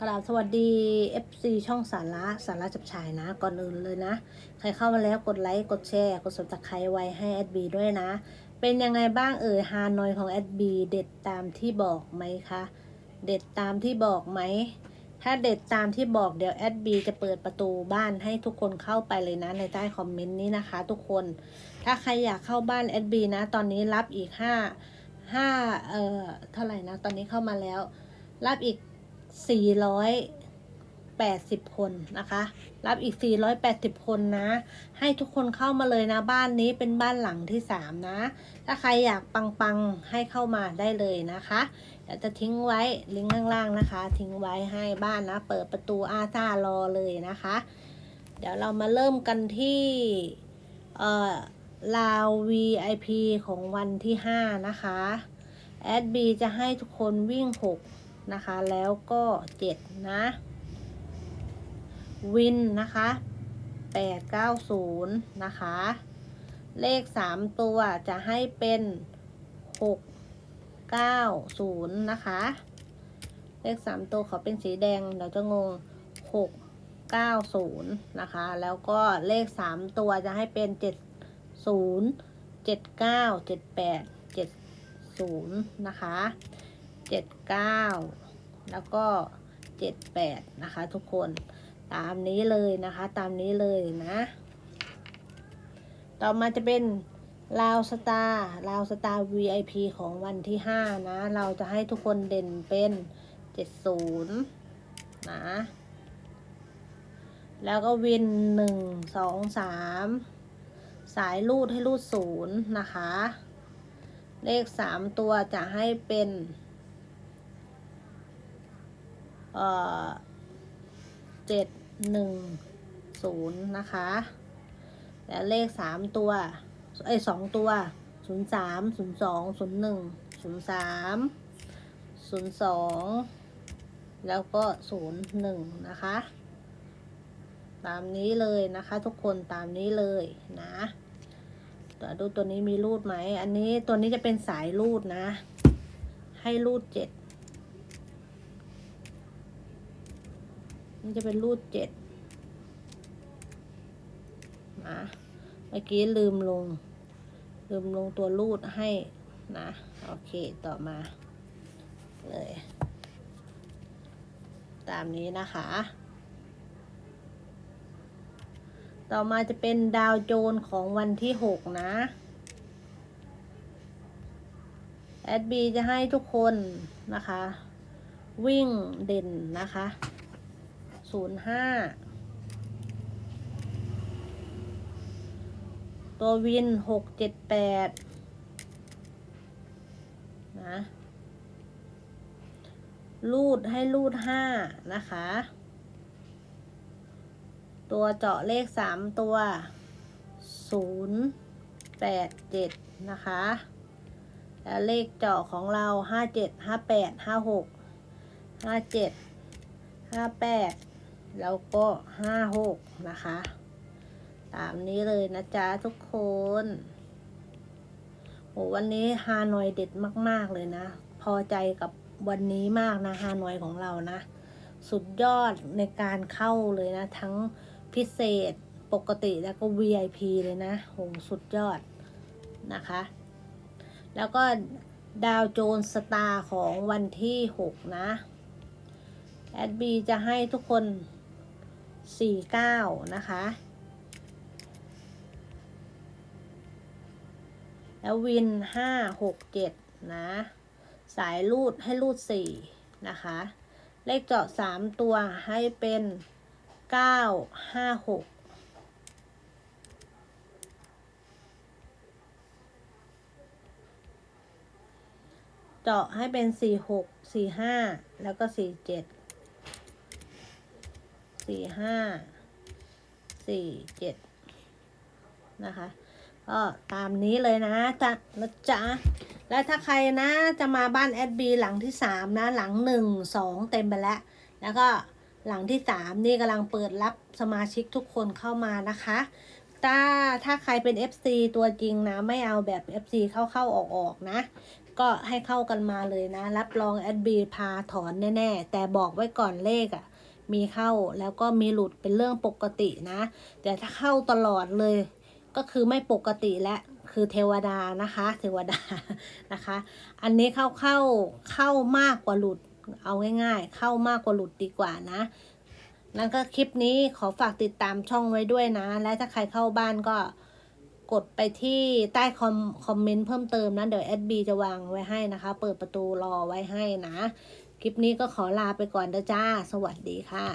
กราบสวัสดี FC ช่องสาระสาระจับฉายนะ ก่อนอื่นเลยนะ ใครเข้ามาแล้วกดไลค์กดแชร์ กด subscribe ไว้ให้แอดบีด้วยนะ เป็นยังไงบ้างเอ่ยฮานอยของแอดบีเด็ดตามที่บอกไหมคะ เด็ดตามที่บอกไหม ถ้าเด็ดตามที่บอกเดี๋ยวแอดบีจะเปิดประตูบ้านให้ทุกคนเข้าไปเลยนะในใต้คอมเมนต์นี้นะคะ ทุกคน ถ้าใครอยากเข้าบ้านแอดบีนะ ตอนนี้รับอีกห้าห้าเอ่อเท่าไหร่นะ ตอนนี้เข้ามาแล้ว รับอีก 480 คนนะคะ รับอีก 480 คนนะ ให้ทุกคนเข้ามาเลยนะ บ้านนี้เป็นบ้านหลังที่ 3 นะ ถ้าใครอยากปังๆ ให้เข้ามาได้เลยนะคะเดี๋ยวจะทิ้งไว้ลิงก์ข้างล่างนะคะ ทิ้งไว้ให้บ้านนะ เปิดประตูอาซารอเลยนะคะ เดี๋ยวเรามาเริ่มกันที่เอ่อลาว VIP ของวันที่ 5 นะคะ แอดบีจะให้ทุกคนวิ่ง 6 นะคะ แล้วก็เจ็ดนะ วิน นะคะแปดเก้าศูนย์นะคะ เลขสามตัวจะให้เป็นหกเก้าศูนย์นะคะ เลขสามตัวขอเป็นสีแดงเดี๋ยวจะงงหกเก้าศูนย์นะคะ แล้วก็เลขสามตัวจะให้เป็นเจ็ดศูนย์เจ็ดเก้าเจ็ดแปดเจ็ดศูนย์นะคะ เจ็ดเก้าแล้วก็เจ็ดแปดนะคะทุกคนตามนี้เลยนะคะตามนี้เลยนะ ต่อมาจะเป็นลาวสตาร์ลาวสตาร์ VIP ของวันที่ห้านะ เราจะให้ทุกคนเด่นเป็นเจ็ดศูนย์นะ แล้วก็วินหนึ่งสองสามสายรูดให้รูดศูนย์นะคะ เลขสามตัวจะให้เป็น เจ็ดหนึ่งศูนย์นะคะ และเลขสามตัวเอ้สองตัวศูนย์สามศูนย์สองศูนย์หนึ่งศูนย์สามศูนย์สองแล้วก็ศูนย์หนึ่งนะคะ ตามนี้เลยนะคะ ทุกคนตามนี้เลยนะเดี๋ยวดูตัวนี้มีรูดไหม อันนี้ตัวนี้จะเป็นสายรูดนะ ให้รูดเจ็ด นี่จะเป็นรูดเจ็ดนะเมื่อกี้ลืมลง ลืมลงตัวรูดให้นะ โอเคต่อมา เลย ตามนี้นะคะ ต่อมาจะเป็นดาวโจนของวันที่หกนะแอดบีจะให้ทุกคนนะคะ วิ่งเด่นนะคะ ศูนย์ห้าตัววินหกเจ็ดแปดนะรูดให้รูดห้านะคะ ตัวเจาะเลขสามตัวศูนย์แปดเจ็ดนะคะแล้วเลขเจาะของเราห้าเจ็ดห้าแปดห้าหกห้าเจ็ดห้าแปด แล้วก็ห้าหกนะคะ ตามนี้เลยนะจ๊ะทุกคนโหวันนี้ฮานอยเด็ดมาก ๆ เลยนะ พอใจกับวันนี้มากนะฮานอยของเรานะ สุดยอดในการเข้าเลยนะ ทั้งพิเศษปกติแล้วก็ VIP เลยนะโหสุดยอดนะคะ แล้วก็ดาวโจนสตาร์ของวันที่ 6 นะ แอดบีจะให้ทุกคน สี่เก้านะคะ แล้ววินห้าหกเจ็ดนะ สายรูดให้รูดสี่นะคะ เลขเจาะสามตัวให้เป็นเก้าห้าหกเจาะให้เป็นสี่หกสี่ห้าแล้วก็สี่เจ็ด สี่ห้าสี่เจ็ดนะคะ ก็ตามนี้เลยนะจ๊ะนะจ๊ะแล้วถ้าใครนะจะมาบ้านแอดบีหลังที่สามนะ หลังหนึ่งสองเต็มไปแล้ว แล้วก็หลังที่สามนี่กำลังเปิดรับสมาชิกทุกคนเข้ามานะคะถ้าถ้าใครเป็น FC ตัวจริงนะ ไม่เอาแบบ FC เข้าๆออกๆนะ ก็ให้เข้ากันมาเลยนะ รับรองแอดบีพาถอนแน่ ๆ แต่บอกไว้ก่อนเลขอะ่ะ มีเข้าแล้วก็มีหลุดเป็นเรื่องปกตินะ แต่ถ้าเข้าตลอดเลย ก็คือไม่ปกติและคือเทวดานะคะ เทวดานะคะ อันนี้เข้าเข้าเข้ามากกว่าหลุดเอาง่ายๆ เข้ามากกว่าหลุดดีกว่านะนั่นก็คลิปนี้ขอฝากติดตามช่องไว้ด้วยนะ และถ้าใครเข้าบ้านก็กดไปที่ใต้คอมคอมเมนต์เพิ่มเติมนะ เดี๋ยวแอดบีจะวางไว้ให้นะคะ เปิดประตูรอไว้ให้นะ คลิปนี้ก็ขอลาไปก่อนนะจ้า สวัสดีค่ะ